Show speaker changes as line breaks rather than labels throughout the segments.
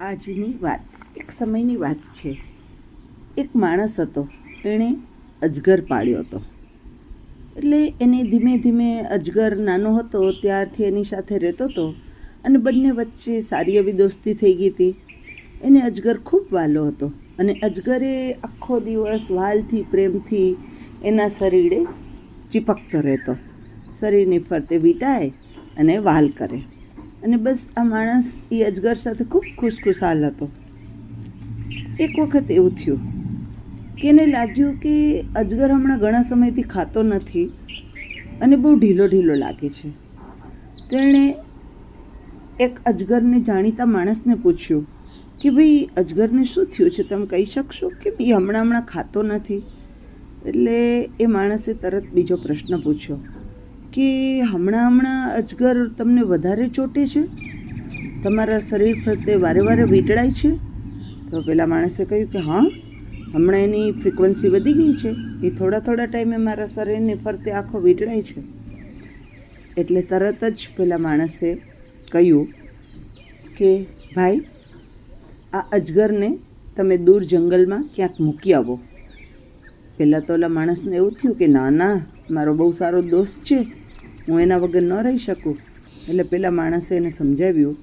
આજની વાત, એક સમયની વાત છે. એક માણસ હતો એણે અજગર પાળ્યો હતો. એટલે એને ધીમે ધીમે અજગર નાનો હતો, ત્યારથી એની સાથે રહેતો હતો અને બંને વચ્ચે સારી એવી દોસ્તી થઈ ગઈ હતી. એને અજગર ખૂબ વાલો હતો અને અજગરે આખો દિવસ વાલથી, પ્રેમથી એના શરીરે ચીપકતો રહેતો. શરીરની ફરતે વીંટાય અને વાલ કરે. અને બસ આ માણસ એ અજગર સાથે ખૂબ ખુશખુશાલ હતો. એક વખત એવું થયું કે એને લાગ્યું કે અજગર હમણાં ઘણા સમયથી ખાતો નથી અને બહુ ઢીલો ઢીલો લાગે છે. તેણે એક અજગરને જાણીતા માણસને પૂછ્યું કે ભાઈ, અજગરને શું થયું છે? તમે કહી શકશો કે ભાઈ, હમણાં હમણાં ખાતો નથી? એટલે એ માણસે તરત બીજો પ્રશ્ન પૂછ્યો. કે હમણાં હમણાં અજગર તમને વધારે ચોટે છે? તમારા શરીર ફરતે વારે વારે વીંટળાય છે? તો પેલા માણસે કહ્યું કે હા, હમણાં એની ફ્રિકવન્સી વધી ગઈ છે. એ થોડા થોડા ટાઈમે મારા શરીરની ફરતે આખો વીંટળાય છે. એટલે તરત જ પેલા માણસે કહ્યું કે ભાઈ, આ અજગરને તમે દૂર જંગલમાં ક્યાંક મૂકી આવો. પહેલાં તો ઓલા માણસને એવું થયું કે ના ના, મારો બહુ સારો દોસ્ત છે. હું એના વગર ન રહી શકું. એટલે પેલા માણસે એને સમજાવ્યું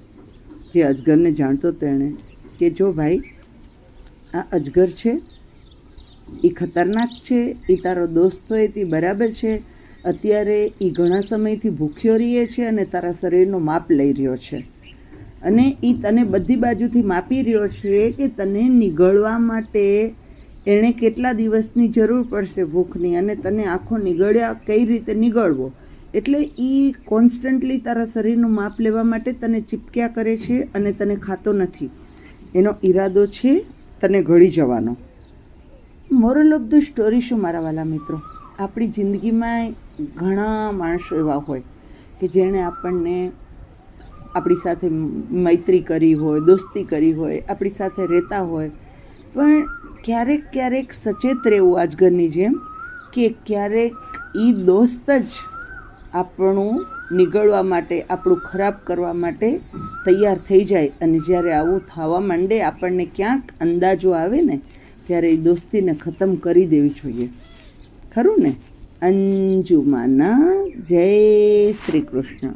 જે અજગરને જાણતો હતો એણે કે જો ભાઈ, આ અજગર છે એ ખતરનાક છે એ તારો દોસ્ત હોય તે બરાબર છે. અત્યારે એ ઘણા સમયથી ભૂખ્યો રહીએ છે અને તારા શરીરનો માપ લઈ રહ્યો છે. અને એ તને બધી બાજુથી માપી રહ્યો છે કે તને નીગળવા માટે એણે કેટલા દિવસની જરૂર પડશે ભૂખની અને તને આખો નીગળ્યા કઈ રીતે નીગળવો? એટલે એ કોન્સ્ટન્ટલી તારા શરીરનું માપ લેવા માટે તને ચીપક્યા કરે છે અને તને ખાતો નથી. એનો ઈરાદો છે તને ઘડી જવાનો. મોરલ ઓફ ધ સ્ટોરી શું મારા વાલા મિત્રો? આપણી જિંદગીમાં ઘણા માણસો એવા હોય કે જેણે આપણને આપણી સાથે મૈત્રી કરી હોય, દોસ્તી કરી હોય, આપણી સાથે રહેતા હોય. પણ ક્યારેક ક્યારેક સચેત રહેવું આજગરની જેમ કે ક્યારેક એ દોસ્ત જ આપણું નીકળવા માટે, આપણું ખરાબ કરવા માટે તૈયાર થઈ જાય અને જ્યારે આવું થવા માંડે, આપણને ક્યાંક અંદાજો આવે ને, ત્યારે એ દોસ્તીને ખતમ કરી દેવી જોઈએ. ખરું ને? અંજુમાના જય શ્રી કૃષ્ણ.